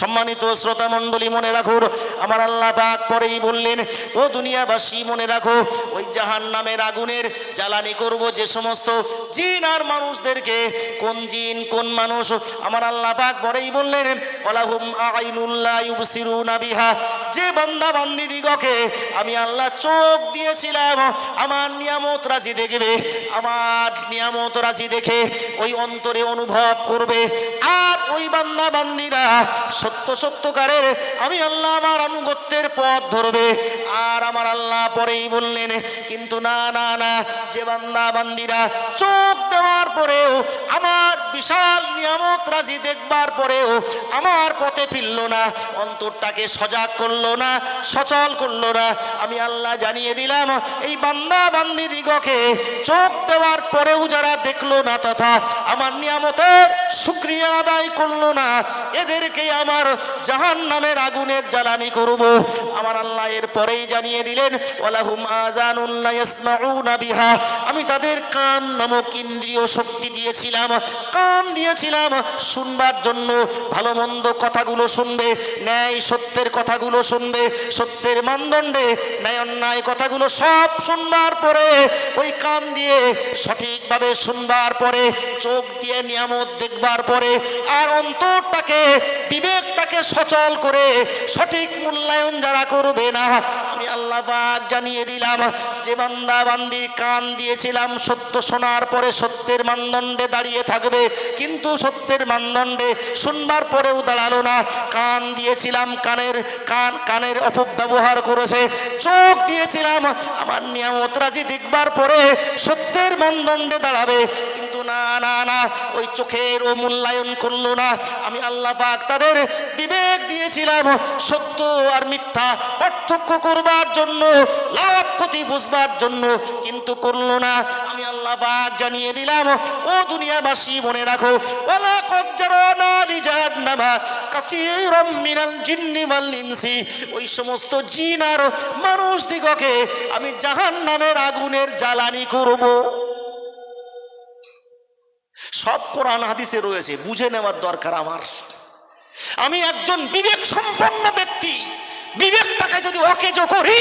সম্মানিত শ্রোতা মণ্ডলী, মনে রাখুন আমার আল্লাহ পাক পরেই বললেন, ও দুনিয়াবাসী, মনে রাখো, ওই জাহান নামের আগুনের জ্বালানি করব যে সমস্ত জিন আর মানুষদেরকে, কোন জিন, কোন মানুষ? আমার আল্লাহ পাক পরেই বললেন ওলাহুম আইনুল্লাহ ইউবসিরুনা বিহা, যে বান্দা বান্দি দিগকে আমি আল্লাহ চোখ দিয়েছিলাম, আমার নিয়ামত রাজি দেখবে, আমার নিয়ামত রাজি দেখে ওই অন্তরে অনুভব করবে, আর ওই বান্দা বান্দিরা সত্য সত্যকারের, আমি আল্লাহ আমার আনুগত্যের পথ ধরবে। আর আমার আল্লাহ পরেই বললেন, কিন্তু না না না, যে বান্দা, বান্দিরা চোখ দেওয়ার পরেও, আমার বিশাল নিয়ামত রাজি দেখবার পরেও, আমার ফিরল না, অন্তরটাকে সজাগ করল না, সচল করল না। আমি আল্লাহ জানিয়ে দিলাম, এই বান্দা বান্দি দিগকে চোখ দেওয়ার পরেও যারা দেখল না তথা আমার নিয়ামতের শুক্রিয়া আদায় করল না, এদেরকে আমার জাহান নামের আগুনের জ্বালানি করব। আমার আল্লাহ এর পরেই জানিয়ে দিলেন বিহা। আমি তাদের কান নামক ইন্দ্রিয় শক্তি দিয়েছিলাম, কান দিয়েছিলাম, শুনবার জন্য ভালো মন্দ কথাগুলো শুনবে, ন্যায় সত্যের কথাগুলো শুনবে, সত্যের মানদণ্ডে ন্যায় অন্যায় কথাগুলো সব শুনবার পরে, ওই কান দিয়ে সঠিকভাবে শুনবার পরে, চোখ দিয়ে নিয়ামত দেখবার পরে, আর অন্তরটাকে, বিবেকটাকে সচল করে সঠিক মূল্যায়ন যারা করবে না আমি আল্লাহ জানিয়ে দিলাম, যে বান্দা বান্দির কান দিয়েছিলাম, সত্য শোনার পরে সত্যের মানদণ্ডে দাঁড়িয়ে থাকবে। কিন্তু সত্যের মানদণ্ডে শুনবার পরেও দাঁড়াল না। কান দিয়েছিলাম কানের, কান, কানের অপব্যবহার করেছে। চোখ দিয়েছিলাম, আমার নিয়ামত রাজি দেখবার পরে সত্যের মানদণ্ডে দাঁড়াবে। না না না, ওই চোখের ও মূল্যায়ন করল না। আমি আল্লাহ পাক তাদের বিবেক দিয়েছিলাম, সত্য আর মিথ্যা পার্থক্য করবার জন্য, লাভ ক্ষতি বুঝবার জন্য, কিন্তু করল না। আমি আল্লাহ পাক জানিয়ে দিলাম, ও দুনিয়াবাসী মনে রাখো ওয়ালা কজ্জারানা লিজাহান্নামা ওই সমস্ত জিন আর মানুষ দিগকে আমি জাহান্নামের আগুনের জ্বালানি করব। সব কোরআন হাদিসে রয়েছে, বুঝে নেওয়ার দরকার আমার। আমি একজন বিবেক সম্পন্ন ব্যক্তি, বিবেকটাকে যদি অকেজ করি,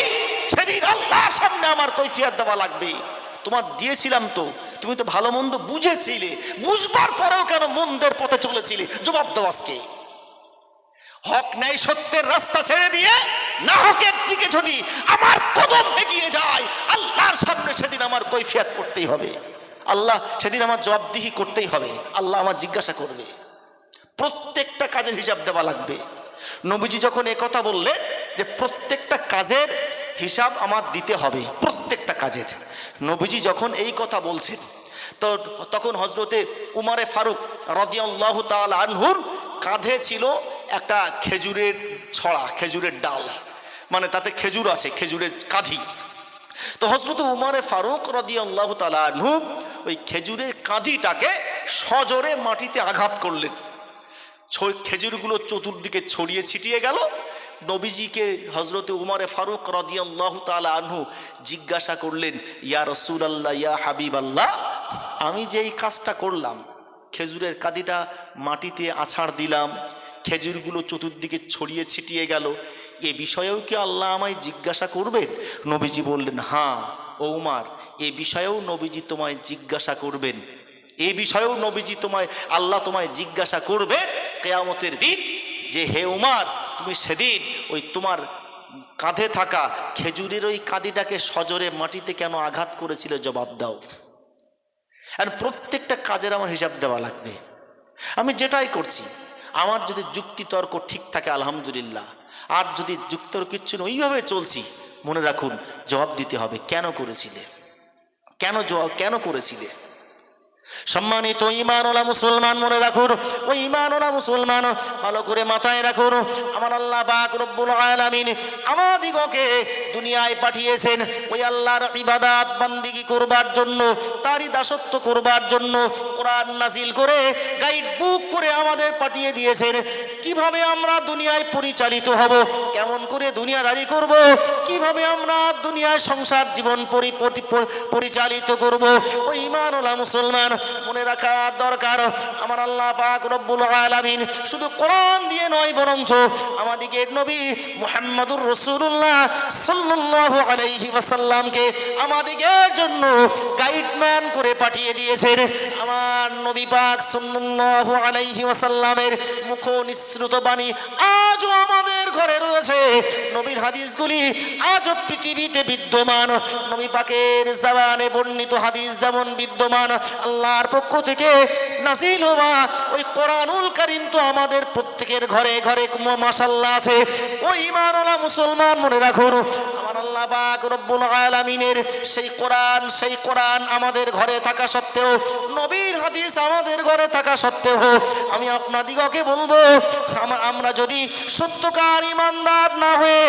সেদিন আল্লাহর সামনে আমার কৈফিয়ত দেওয়া লাগবে। তোমার দিয়েছিলাম তো, তুমি তো ভালো মন্দ বুঝেছিলে, বুঝবার পরেও কেন মন্দের পথে চলেছিলে? জবাব দাও আজকে। হক নাই সত্যের রাস্তা ছেড়ে দিয়ে, না হকের দিকে যদি আমার কদম এগিয়ে যায়, আল্লাহর সামনে সেদিন আমার কৈফিয়াত করতেই হবে। আল্লাহ সেদিন আমার জবাবদিহি করতেই হবে। আল্লাহ আমার জিজ্ঞাসা করবে। প্রত্যেকটা কাজের হিসাব দেওয়া লাগবে। নবীজি যখন কথা বললেন যে প্রত্যেকটা কাজের হিসাব আমার দিতে হবে, প্রত্যেকটা কাজের। নবীজি যখন এই কথা বলছেন, তো তখন হজরতে উমারে ফারুক রদিয়াল্লাহ তাল আনহুর কাঁধে ছিল একটা খেজুরের ছড়া, খেজুরের ডাল। মানে তাতে খেজুর আছে, খেজুরের কাঁধি। তো হজরত উমারে ফারুক রদি আল্লাহ তালু ওই খেজুরের কাঁধিটাকে সজোরে মাটিতে আঘাত করলেন। খেজুরগুলো চতুর্দিকে ছড়িয়ে ছিটিয়ে গেল। নবীজিকে হজরতে উমারে ফারুক রদি আল্লাহ আনহু জিজ্ঞাসা করলেন, ইয়া রসুল আল্লাহ ইয়া হাবিব আল্লাহ আমি যে এই কাজটা করলাম, খেজুরের কাঁদিটা মাটিতে আছাড় দিলাম, খেজুরগুলো চতুর্দিকে ছড়িয়ে ছিটিয়ে গেল এ বিষয়েও কি আল্লাহ আমায় জিজ্ঞাসা করবেন? নবীজি বললেন হ্যাঁ ও উমার এ বিষয়েও নবীজি তোমায় জিজ্ঞাসা করবেন। এ বিষয়েও নবীজি তোমায়, আল্লাহ তোমায় জিজ্ঞাসা করবে কেয়ামতের দিন যে, হে উমার তুমি সেদিন ওই তোমার কাঁধে থাকা খেজুরের ওই কাঁদিটাকে সজরে মাটিতে কেন আঘাত করেছিল জবাব দাও। আর প্রত্যেকটা কাজের আমার হিসাব দেওয়া লাগবে। আমি যেটাই করছি, আমার যদি যুক্তি তর্ক ঠিক থাকে, আলহামদুলিল্লাহ। আর যদি যুক্তর কিচ্ছু ওইভাবে চলছি, মনে রাখুন, জবাব দিতে হবে, কেন করেছিলে? কেন জবাব, কেন করেছিলে? সম্মানিত ইমানওয়ালা মুসলমান, মনে রাখুন, ওই ইমানওয়ালা মুসলমান, ভালো করে মাথায় রাখুন, আমার আল্লাহ পাক রব্বুল আলামিন আমাদিগকে দুনিয়ায় পাঠিয়েছেন, ওই আল্লাহর ইবাদাত বান্দিগি করবার জন্য, তারই দাসত্ব করবার জন্য, কোরআন নাজিল করে গাইড বুক করে আমাদের পাঠিয়ে দিয়েছেন। কীভাবে আমরা দুনিয়ায় পরিচালিত হব? কেমন করে দুনিয়াদারি করব? কীভাবে আমরা দুনিয়ায় সংসার জীবন পরি- পরি- পরি- পরিচালিত করব? ওই ইমানওয়ালা মুসলমান, মনে রাখা দরকার। আমার আল্লাহ পাক রব্বুল আলামিন শুধু কোরআন দিয়ে নয়, বরঞ্চ আমাদিকে নবী মুহাম্মদুর রসুল্লাহ সাল্লাল্লাহু আলাইহি ওয়াসাল্লামকে আমাদিগের জন্য গাইডম্যান করে পাঠিয়ে দিয়েছেন। আমার নবী পাক সাল্লাল্লাহু আলাইহি ওয়াসাল্লামের মুখ নিঃসৃত বাণী আজও আমাদের ঘরে রয়েছে। নবীর হাদিসগুলি আজও পৃথিবীতে বিদ্যমান। নবী পাকের জাবানে বর্ণিত হাদিস যেমন বিদ্যমান, আল্লাহর পক্ষ থেকে নাজিল হওয়া ওই কোরআনুল কারিম তো আমাদের প্রত্যেকের ঘরে ঘরে মাসাল্লাহ আছে। ওই ইমানওয়ালা মুসলমান মনে রাখুন আল্লাহ পাক রব্বুল আলামিনের সেই কোরআন সেই কোরআন আমাদের ঘরে থাকা সত্ত্বেও, নবীর হাদিস আমাদের ঘরে থাকা সত্ত্বেও, আমি আপনাদিগকে বলব আমরা যদি সত্যকার ইমানদার না হয়ে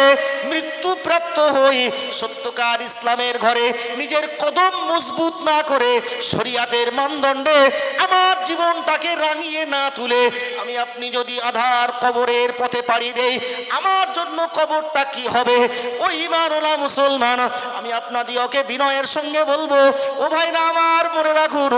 মৃত্যুপ্রাপ্ত হই, সত্যকার ইসলামের ঘরে নিজের কদম মজবুত না করে শরিয়াতের মানদণ্ডে আমার জীবনটাকে রাঙিয়ে না তুলে, আমি আপনি যদি আধার কবরের পথে পাড়ি দেই, আমার জন্য কবরটা কি হবে? ওই ইমানওয়ালা মুসলমান, আমি আপনাদিওকে বিনয়ের সঙ্গে বলব, ও ভাইরা আমার মনে রাখুন,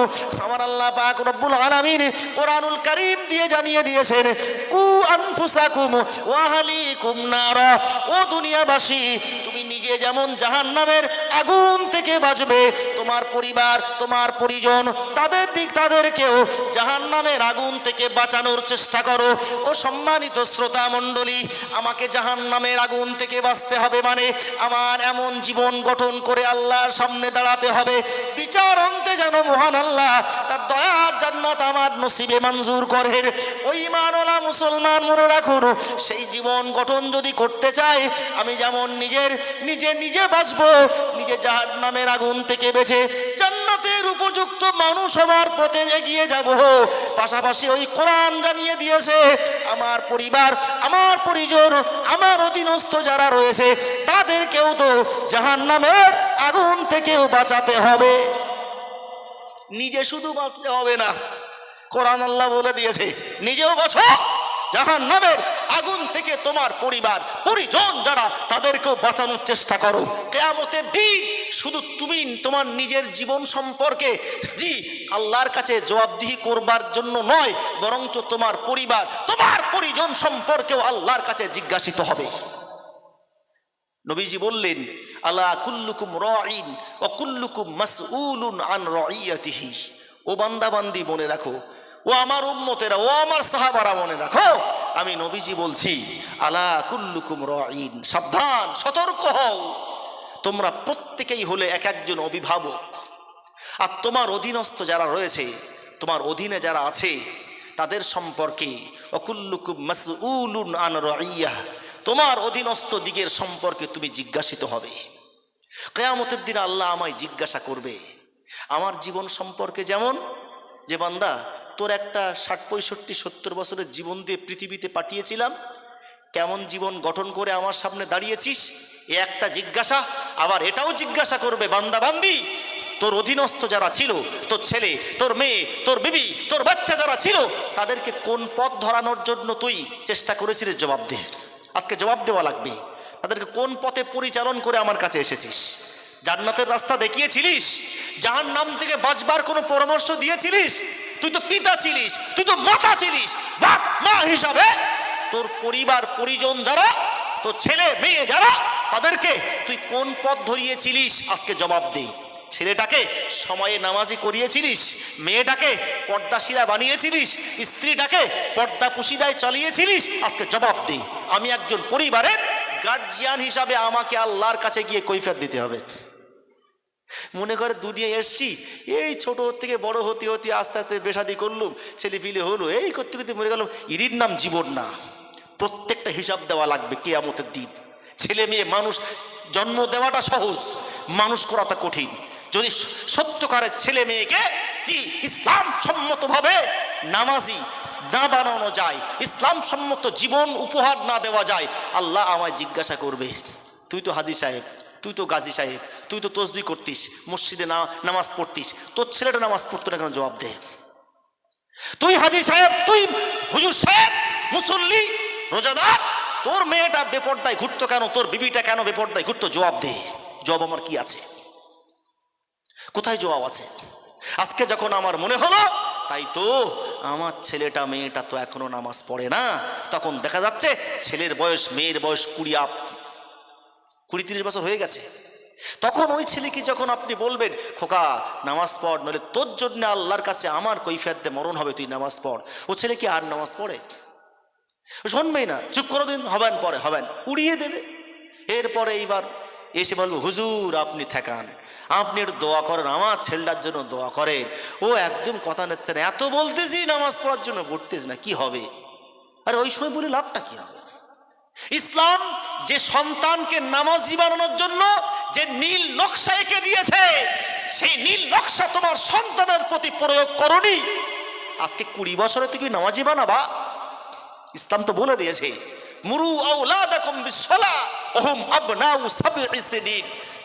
আমার আল্লাহ পাক রব্বুল আলামিন কোরআনুল করিম দিয়ে জানিয়ে দিয়েছেন, কু আনফুসাকুম ওয়া আহলিকুম নারা, ও দুনিয়াবাসী, তুমি নিজে যেমন জাহান্নামের আগুন থেকে বাঁচবে, তোমার পরিবার, তোমার পরিজন, তাদের দিক তাদেরকেও জাহান্নামের আগুন থেকে বাঁচানোর চেষ্টা করো। ও সম্মানিত শ্রোতা মণ্ডলী, আমাকে জাহান্নামের আগুন থেকে বাঁচতে হবে মানে আমার এমন জীবন গঠন করে আল্লাহর সামনে দাঁড়াতে হবে। বিচার অন্তে যেন মহান আল্লাহ তার দয়ার জান্নাত আমার নসিবে মঞ্জুর করেন। ওই মানলা মুসলমান মনে রাখুন, সেই জীবন গঠন যদি করতে চাই আমি যেমন নিজের, নিজে নিজে বাঁচবো, নিজে জাহার নামের আগুন থেকে বেছে জান্নাতের উপযুক্ত মানুষ হবার পথে এগিয়ে যাব। পাশাপাশি ওই কোরআন জানিয়ে দিয়েছে, আমার পরিবার, আমার পরিজন, আমার অধীনস্থ যারা রয়েছে, তাদেরকেও তো জাহান নামের আগুন থেকেও বাঁচাতে হবে। নিজে শুধু বাঁচলে হবে না কোরআন আল্লাহ বলে দিয়েছে, নিজেও বাঁচো জাহান নামের আগুন থেকে তোমার পরিবার, পরিজন যারা, তাদেরকেও বাঁচানোর চেষ্টা করো। কেয়ামতের দিন শুধু তুমি, তোমার নিজের জীবন সম্পর্কে জি, আল্লাহর কাছে জবাবদিহি করবার জন্য নয়, বরঞ্চ তোমার পরিবার, তোমার পরিজন সম্পর্কেও আল্লাহর কাছে জিজ্ঞাসিত হবে। নবীজি বললেন আল্লাহ কুল্লুকুম রাইন ও কুল্লুকুম মাসউলুন আন রাইয়াতিহি ও বান্দাবান্দি, মনে রাখো ও আমার উম্মতেরা, ও আমার সাহাবারা মনে রাখো। আমি নবীজি বলছি, আলা কুল্লুকুম রাইন সাবধান, সতর্ক হও। তোমরা প্রত্যেকেই হলে এক একজন অভিভাবক। আর তোমার অধীনস্থ যারা রয়েছে, তোমার অধীনে যারা আছে, তাদের সম্পর্কে, অকুল্লুকুম মাসউলুন আন রাইয়া তোমার অধীনস্থ দিকের সম্পর্কে তুমি জিজ্ঞাসিত হবে। কেয়ামতের দিন আল্লাহ আমায় জিজ্ঞাসা করবে, আমার জীবন সম্পর্কে যেমন? যে বান্দা তোর একটা ষাট, পঁয়ষট্টি, সত্তর বছরের জীবন দিয়ে পৃথিবীতে পাঠিয়েছিলাম। কেমন জীবন গঠন করে আমার সামনে দাঁড়িয়েছিস? এ একটা জিজ্ঞাসা, আবার এটাও জিজ্ঞাসা করবে বান্দা বান্দি। তোর অধীনস্থ যারা ছিল, তোর ছেলে, তোর মেয়ে, তোর বিবি, তোর বাচ্চা যারা ছিল, তাদেরকে কোন পথ ধরানোর জন্য তুই চেষ্টা করেছিলিস জবাব দে। আজকে জবাব দেওয়া লাগবে। তাদেরকে কোন পথে পরিচালন করে আমার কাছে এসেছিস? জান্নাতের রাস্তা দেখিয়েছিলিস? যার নাম থেকে বাঁচবার কোনো পরামর্শ দিয়েছিলিস? তুই তো পিতা ছিলিস, তুই তো মাতা ছিলিস, বাপ, মা হিসাবে তোর পরিবার, পরিজন যারা, তোর ছেলে, মেয়ে যারা, তাদেরকে তুই কোন পথ ধরিয়েছিলিস? আজকে জবাব দে। ছেলেটাকে সময়ে নামাজি করিয়েছিলিস, মেয়েটাকে পর্দাশিরা বানিয়েছিলিস, স্ত্রীটাকে পর্দা পুশিদায় চালিয়েছিলিস, আজকে জবাব দে। আমি একজন পরিবারের গার্জিয়ান হিসাবে আমাকে আল্লাহর কাছে গিয়ে কৈফিয়ত দিতে হবে। মনে করে দুনিয়ায় এসছি। এই ছোট থেকে বড় হতে হতে আস্তে আস্তে বেসাদি করলুম, ছেলে পিলে হলো, এই করতে করতে মরে গেলাম, ইরির নাম জীবন না। প্রত্যেকটা হিসাব দেওয়া লাগবে কেয়ামতের দিন। ছেলে মেয়ে, মানুষ, জন্ম দেওয়াটা সহজ, মানুষ করাটা কঠিন। যদি সত্যকারের ছেলে মেয়েকে কি ইসলাম সম্মতভাবে নামাজি না বানানো যায়, ইসলাম সম্মত জীবন উপহার না দেওয়া যায়, আল্লাহ আমায় জিজ্ঞাসা করবে, তুই তো হাজি সাহেব, তুই তো গাজী সাহেব তুই তো তসবি করতিস, মসজিদে না, নামাজ পড়তিস। তোর ছেলেটা নামাজ পড়তো না কেন? জবাব দে। তুই হাজি সাহেব, তুই হুজুর সাহেব, মুসল্লি, রোজাদার, তোর মেয়েটা বেপর্দায় ঘুরতো কেন? তোর বিবিটা কেন বেপর্দায় ঘুরতো? জবাব দে। জবাব আমার কি আছে? কোথায় জবাব আছে? আজকে যখন আমার মনে হলো, তাই তো আমার ছেলেটা, মেয়েটা তো এখনও নামাজ পড়ে না। তখন দেখা যাচ্ছে, ছেলের বয়স, মেয়ের বয়স কুড়ি আপ কুড়ি তিরিশ বছর হয়ে গেছে। তখন ওই ছেলেকে যখন আপনি বলবেন, খোকা, নামাজ পড় নলে তোর জন্য আল্লাহর কাছে আমার কৈফিয়াতে মরণ হবে, তুই নামাজ পড়। ও ছেলে কি আর নামাজ পড়ে? শুনবেই না, চুপ করে দিন, হবেন পরে, হবেন। উড়িয়ে দেবে। এরপরে এইবার এসে বলব, হুজুর, আপনি থাকান আপনি একটু দোয়া করেন, আমার ছেলেটার জন্য দোয়া করেন। ও একদম কথা নিচ্ছে না, এত বলতেছি, নামাজ পড়ার জন্য পড়তেছি না, কি হবে? আরে ওই সময় বলে লাভটা কি হবে? ইসলাম যে সন্তানকে নামাজি বানানোর জন্য যে নীল নকশা এঁকে দিয়েছে, সেই নীল নকশা তোমার সন্তানের প্রতি প্রয়োগ করনি। আজকে কুড়ি বছরে তুই কি নামাজি বানাবা ইসলাম তো বলে দিয়েছে, মুরু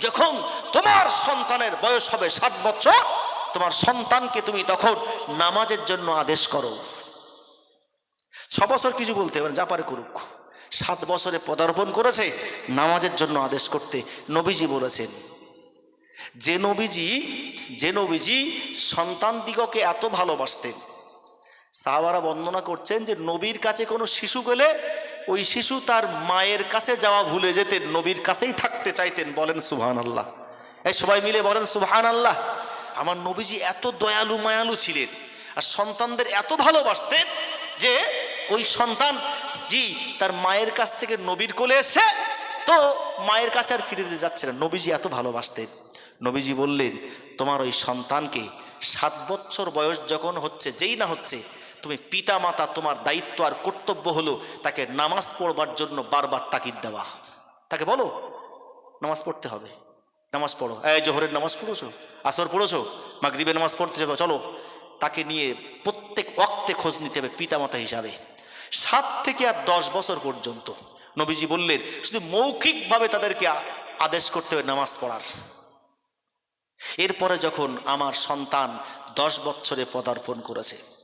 যখন তোমার সন্তানের বয়স হবে সাত বছর, তোমার সন্তানকে তুমি তখন নামাজের জন্য আদেশ করো। ছ বছর কিছু বলতে পারেন, যা পারে করুক। সাত বছরে পদার্পণ করেছে, নামাজের জন্য আদেশ করতে নবীজি বলেছেন। যে নবীজি যে নবীজি সন্তান দিগকে এত ভালোবাসতেন, সাহাবারা বর্ণনা করছেন যে নবীর কাছে কোনো শিশু গেলে ওই শিশু তার মায়ের কাছে যাওয়া ভুলে যেতেন নবীর কাছেই থাকতে চাইতেন, বলেন সুবহান আল্লাহ এই সবাই মিলে বলেন সুবহান আল্লাহ আমার নবীজি এত দয়ালু মায়ালু ছিলেন, আর সন্তানদের এত ভালোবাসতেন যে ওই সন্তান জি, তার মায়ের কাছ থেকে নবীর কোলে এসে তো মায়ের কাছে আর ফিরে দিতে যাচ্ছে না। নবীজি এত ভালোবাসতেন। নবীজি বললেন, তোমার ওই সন্তানকে সাত বছর বয়স যখন হচ্ছে, যেই না হচ্ছে, তুমি পিতা মাতা তোমার দায়িত্ব আর কর্তব্য হলো তাকে নামাজ পড়বার জন্য বারবার তাকিদ দেওয়া। তাকে বলো, নামাজ পড়তে হবে। নামাজ পড়ো। এই জোহরের নামাজ পড়েছো? আসর পড়েছো? মাগরিবের নামাজ পড়তে যাবে? চলো, তাকে নিয়ে প্রত্যেক অক্তে খোঁজ নিতে হবে পিতামাতা হিসাবে। সাত থেকে আর দশ বছর পর্যন্ত। নবীজি বললেন, শুধু মৌখিকভাবে তাদেরকে আদেশ করতে হবে নামাজ পড়ার। এরপরে যখন আমার সন্তান দশ বছরে পদার্পণ করেছে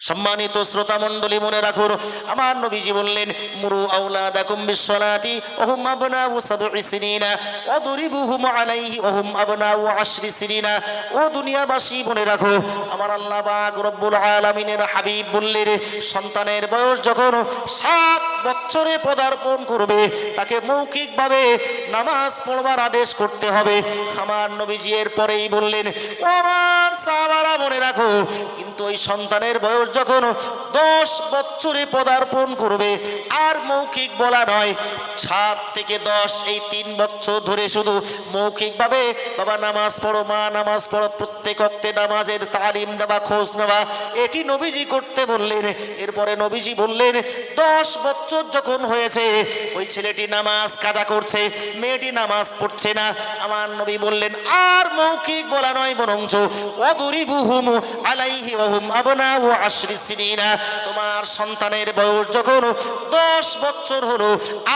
সম্মানিত শ্রোতা মণ্ডলী মনে রাখুন, আমার নবীজি বললেন, মুরু আউলাদাকুম বিসসালাতি, ওহুম আবনাউ সাবঈ সিনিনা ওয়াদরিবুহুম আলাইহি, ওহুম আবনাউ আশরি সিনিনা। ও দুনিয়াবাসী, মনে রাখো, আমার আল্লাহ পাক রব্বুল আলামিনের হাবিব বললেন, সন্তানের বয়স যখন সাত বছরে পদার্পণ করবে, তাকে মৌখিকভাবে নামাজ পড়বার আদেশ করতে হবে। আমার নবীজি এর পরেই বললেন, ও আমার সাহাবারা, মনে রাখো, কিন্তু ওই সন্তানের বয়স যখন দশ বছরে পদার্পণ করবে, আর মৌখিক বলা নয়, সাত থেকে দশ, এই তিন বছর ধরে শুধু মৌখিকভাবে বাবা নামাজ পড়ো, মা নামাজ পড়ো, প্রত্যেক অক্তে নামাজের তালিম দেওয়া খোঁজ নেওয়া এটি নবীজি করতে বললেন। এরপরে নবীজি বললেন, দশ বছর যখন হয়েছে, ওই ছেলেটি নামাজ কাজা করছে, মেয়েটি নামাজ পড়ছে না। আমার নবী বললেন, আর মৌখিক বলা নয়, বরঞ্চ অদরিবুহুম আলাইহি ওহুম আবনা ও আশরি সিনিনা তোমার সন্তানের বয়স যখন দশ বছর হলো,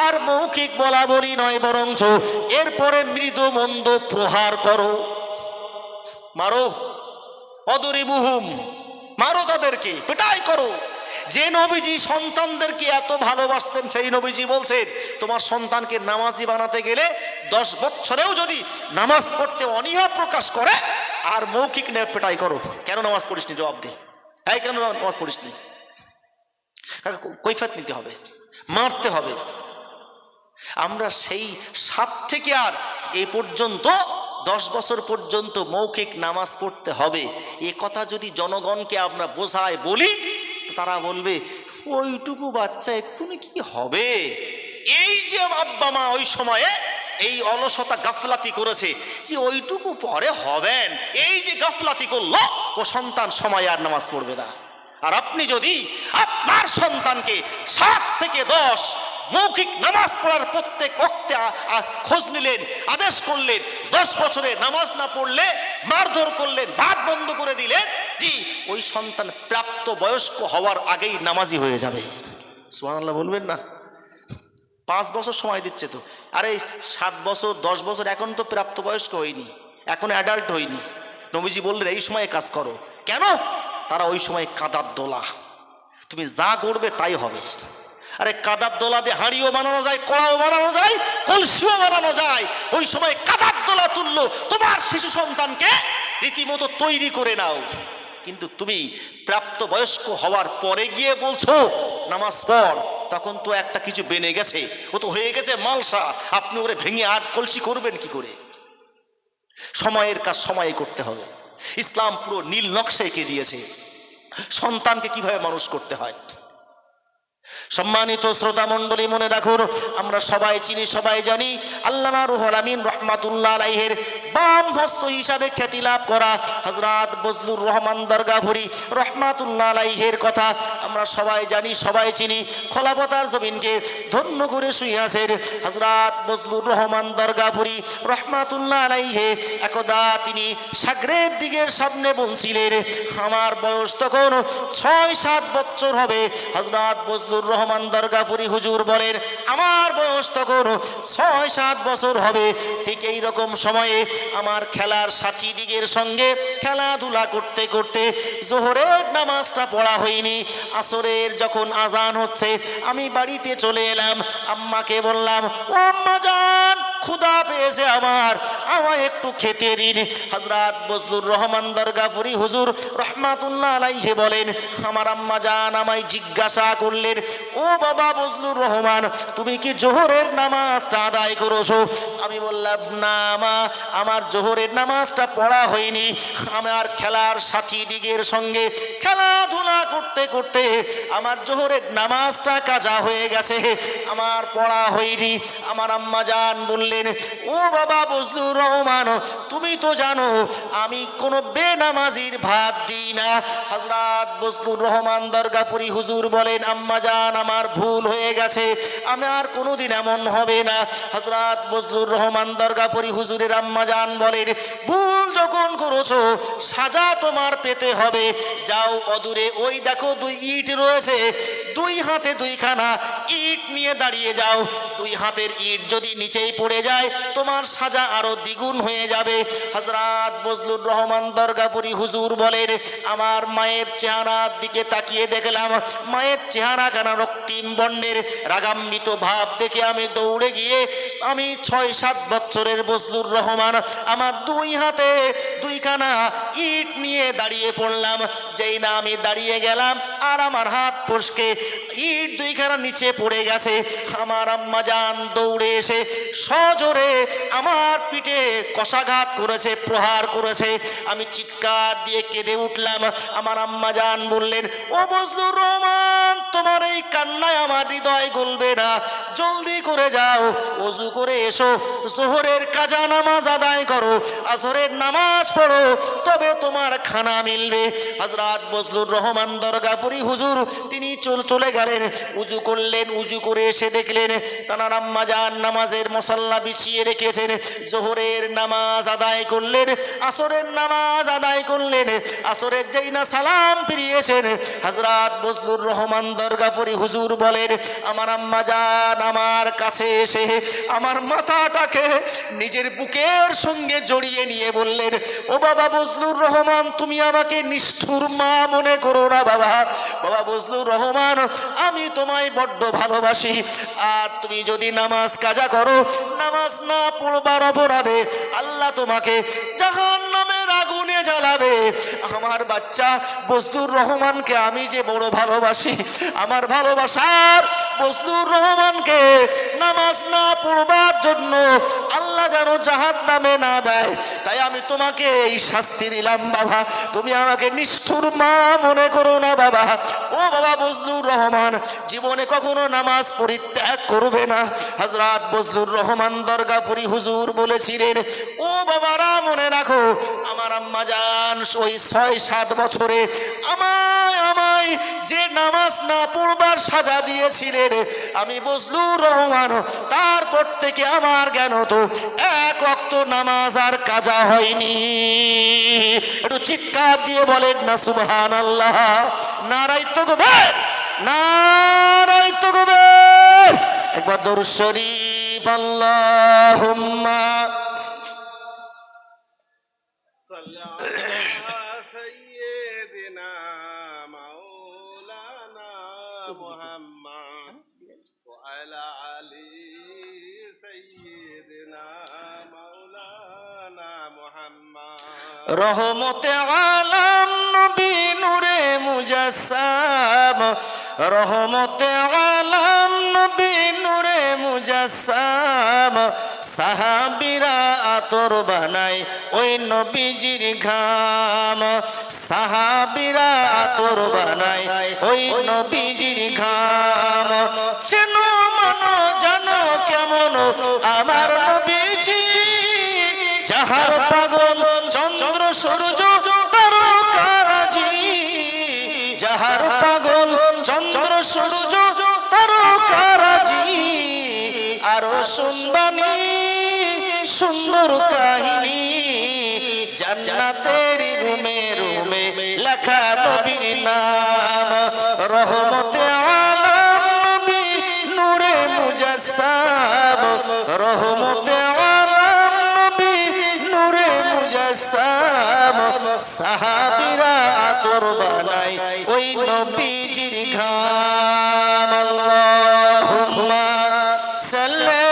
আর মৌখিক বলা বলি নয় বরঞ্চ এরপরে মৃদু মন্দ প্রহার করো। মারো, অদরিবুহুম, মারো তাদেরকে, পেটাই করো। যে নবীজি সন্তানদেরকে এত ভালোবাসতেন, সেই নবীজি বলছেন, তোমার সন্তানকে নামাজি বানাতে গেলে দশ বছরেও যদি নামাজ পড়তে অনীহা প্রকাশ করে, আর মৌখিক নে পেটাই করো। কেন নামাজ পড়িসনি জবাব দে। এই কেন নামাজ পড়িস নি কৈফাত নিতে হবে, মারতে হবে। আমরা সেই সাত থেকে আর এ পর্যন্ত, দশ বছর পর্যন্ত মৌখিক নামাজ পড়তে হবে। এ কথা যদি জনগণকে আমরা বোঝায় বলি, তারা বলবে, ওইটুকু বাচ্চা এক্ষুনি কি হবে? এই যে আব্বা মা ওই সময়ে এই অলসতা গাফলাতি করেছে যে ওইটুকু পরে হবেন। এই যে গাফলাতি করল, ও সন্তান সময় আর নামাজ পড়বে না। আর আপনি যদি আপনার সন্তানকে সাত থেকে দশ মৌখিক নামাজ পড়ার প্রত্যেক অক্তে খোঁজ নিলেন, আদেশ করলেন, দশ বছরে নামাজ না পড়লে মারধর করলেন ভাত বন্ধ করে দিলেন, জি, ওই সন্তান প্রাপ্ত বয়স্ক হওয়ার আগেই নামাজি হয়ে যাবে। সুবহানাল্লাহ বলবেন না? পাঁচ বছর সময় দিচ্ছে তো। আরে সাত বছর, দশ বছর এখন তো প্রাপ্তবয়স্ক হয়নি, এখন অ্যাডাল্ট হয়নি। নবীজি বললেন, এই সময়ে কাজ করো। কেন? তারা ওই সময় কাদার দোলা। তুমি যা করবে তাই হবে। আরে কাদার দোলা দিয়ে হাঁড়িও বানানো যায়, কড়াও বানানো যায়, কলসিও বানানো যায়। ওই সময় কাদার দোলা তুললো, তোমার শিশু সন্তানকে রীতিমতো তৈরি করে নাও। কিন্তু তুমি প্রাপ্ত বয়স্ক হওয়ার পরে গিয়ে বলছো, নামাজ পড়। তখন তো একটা কিছু বেনে গেছে। ও তো হয়ে গেছে মালসা। আপনি ওরে ভেঙে আট কলসি করবেন কি করে? সময়ের কাজ সময়ে করতে হবে। ইসলাম পুরো নীল নকশা এঁকে দিয়েছে। সন্তানকে কীভাবে মানুষ করতে হয়? সম্মানিত শ্রোতা মণ্ডলী, মনে রাখুন, আমরা সবাই চিনি, সবাই জানি, আল্লামা রুহুল আমিন রহমাতুল্লাহ আলাইহের বাম হস্ত হিসাবে খ্যাতি লাভ করা হজরত বজলুর রহমান দরগাভুরি রহমাতুল্লাহ আলাইহের কথা আমরা সবাই জানি, সবাই চিনি। খোলাপতার জমিনকে ধন্য করে শুইয়াছেন হজরত বজলুর রহমান দরগাভুরি রহমাতুল্লাহ আলাইহে। একদা তিনি সাগরের দিকের সামনে বলছিলেন, আমার বয়স তখন ছয় সাত বছর হবে। হজরত বজলুর রহমান দরগাপুরি হুজুর বলেন, আমার বয়স তখন ছয়, সাত বছর হবে। ঠিক এই রকম সময়ে আমার খেলার সাথী দিগের সঙ্গে খেলাধুলা করতে করতে জোহরের নামাজটা পড়া হয়নি। আসরের যখন আজান হচ্ছে, আমি বাড়িতে চলে এলাম। আম্মাকে বললাম, ও আম্মা যান। ক্ষুধা পেয়েছে আমার। আমায় একটু খেতে দিন। হজরাত বজলুর রহমান দরগাপুরি হুজুর রহমাতুল্লাহ আলাইহে বলেন, আমার আম্মা যান আমায় জিজ্ঞাসা করলেন, ও বাবা বজলুর রহমান, তুমি কি জোহরের নামাজটা আদায় করেছ? আমি বললাম, না মা, আমার জোহরের নামাজটা পড়া হয়নি। আমার খেলার সাথী দিগের সঙ্গে খেলাধুলা করতে করতে আমার জোহরের নামাজটা কাজা হয়ে গেছে। আমার পড়া হয়নি। আমার আম্মা জান বললেন, ও বাবা বজলুর রহমান, তুমি তো জানো, আমি কোনো বেনামাজির ভাত দিই না। হজরাত বজলুর রহমান দরগাপুরি হুজুর বলেন, আম্মা জান, আমার ভুল হয়ে গেছে। আমি আর কোনোদিন এমন হবে না। হজরাত বজলুর রহমান দরগাপুরি হুজুরের আম্মা জান বলেন, ভুল যখন করেছ, সাজা তোমার পেতে হবে। যাও অদূরে, ওই দেখো দুই ইট রয়েছে। দুই হাতে দুইখানা ইট নিয়ে দাঁড়িয়ে যাও। দুই হাতের ইট যদি নিচেই পড়ে যায়, তোমার সাজা আরও দ্বিগুণ হয়ে যাবে। হজরত বজলুর রহমান দরগাপুরি হুজুর বলেন, আমার মায়ের চেহারার দিকে তাকিয়ে দেখলাম। মায়ের চেহারা কানা রক্তিম বর্ণের? রাগাম্বিত ভাব দেখে আমি দৌড়ে গিয়ে আমি ছয় সাত বছরের বজলুর রহমান, আমার দুই হাতে দুইখানা ইট নিয়ে দাঁড়িয়ে পড়লাম। যেই না আমি দাঁড়িয়ে গেলাম, আর আমার হাত ফসকে, ইট দুইখানা নিচে পড়ে গেছে। আমার আম্মা জান দৌড়ে এসে সজোরে আমার পিঠে কষাঘাত করেছে, প্রহার করেছে। আমি চিৎকার দিয়ে কেঁদে উঠলাম। আমার আম্মা জান বললেন, ও বজলুর রহমান, তোমার এই কান্নায় আমার হৃদয় গলবে না। জলদি করে যাও, অজু করে এসো, জোহরের কাজা নামাজ আদায় করো, আসরের নামাজ পড়ো, তবে তোমার খানা মিলবে। হজরত বজলুর রহমান দরগাপুরি হুজুর, তিনি চল, চলে গেলেন, উজু করলেন, উজু করে এসে দেখলেন, তানার আম্মা নামাজের মশল্লা বিছিয়ে রেখেছেন, জোহরের নামাজ আদায় করলেন, আসরের নামাজ আদায় করলেন, আসরের যেই না সালাম ফিরিয়েছেন হজরত বজলুর রহমান দরগাপুরি হুজুর বলেন, আমার আম্মা যান, আমার কাছে এসে আমার মাথাটাকে নিজের বুকের সঙ্গে জড়িয়ে নিয়ে বললেন, ও বাবা বজলুর রহমান, তুমি আমাকে নিষ্ঠুর মা মনে করো না বাবা। বাবা বজলুর রহমান, আমি তোমায় বড্ড ভালোবাসি। আর তুমি যদি নামাজ কাজা করো, নামাজ না পড়বার অপরাধে আল্লাহ তোমাকে জাহান আগুনে জ্বালাবে। আমার বাচ্চা বজলুর রহমানকে আমি যে বড় ভালোবাসি, আমার ভালোবাসার বজলুর রহমানকে নামাজ না পড়বার জন্য আল্লাহ যেন জাহান নামে না দেয়। তাই আমি তোমাকে এই শাস্তি দিলাম বাবা। তুমি আমাকে নিষ্ঠুর মা মনে করো না বাবা। ও বাবা বজলুর রহমান, জীবনে কখনো নামাজ পরিত্যাগ করবে না। হজরত বজলুর রহমান দরগাপুরি হুজুর বলেছিলেন, ও বাবারা মনে রাখো আমার আম্মা যান, ওই ছয়, সাত বছরে আমায় আমায় যে নামাজ না পড়বার সাজা দিয়েছিলেন, আমি বজলুর রহমান, তারপর থেকে আমার জ্ঞান হতো, এক অক্ত নামাজ আর কাজা হয়নি। একটু চিৎকার দিয়ে বলেন না সুবহান আল্লাহ নারাই তো গোবের নারাই তো একবার দরুদ শরীফ, আল্লাহুম্মা وعلى علي سيدنا مولانا محمد রহমতে আলম নবী নূরে মুজাসসাম রহমতে আলম নবী নূরে মুজাসসাম সাহাবিরা আতর বানায় ওই নবীজির ঘাম সাহাবিরা আতর বানায় ওই নবীজির ঘাম আমার নবীজি, যাহার পাগল চন্দ্র, সূর্য, তারকারাজি, যাহার পাগল চন্দ্র, সূর্য, তারকারাজি, আরও শুনবানি সুন্দর কাহিনী। জান্নাতের রুমে রুমে লেখা নবীর নাম, রহমতে রহমতে আলম নবী নূরে মুজাসসাম। সাহাবীরা আতর বানাই ওই নবীজির ঘাম। আল্লাহুম্মা সাল্লি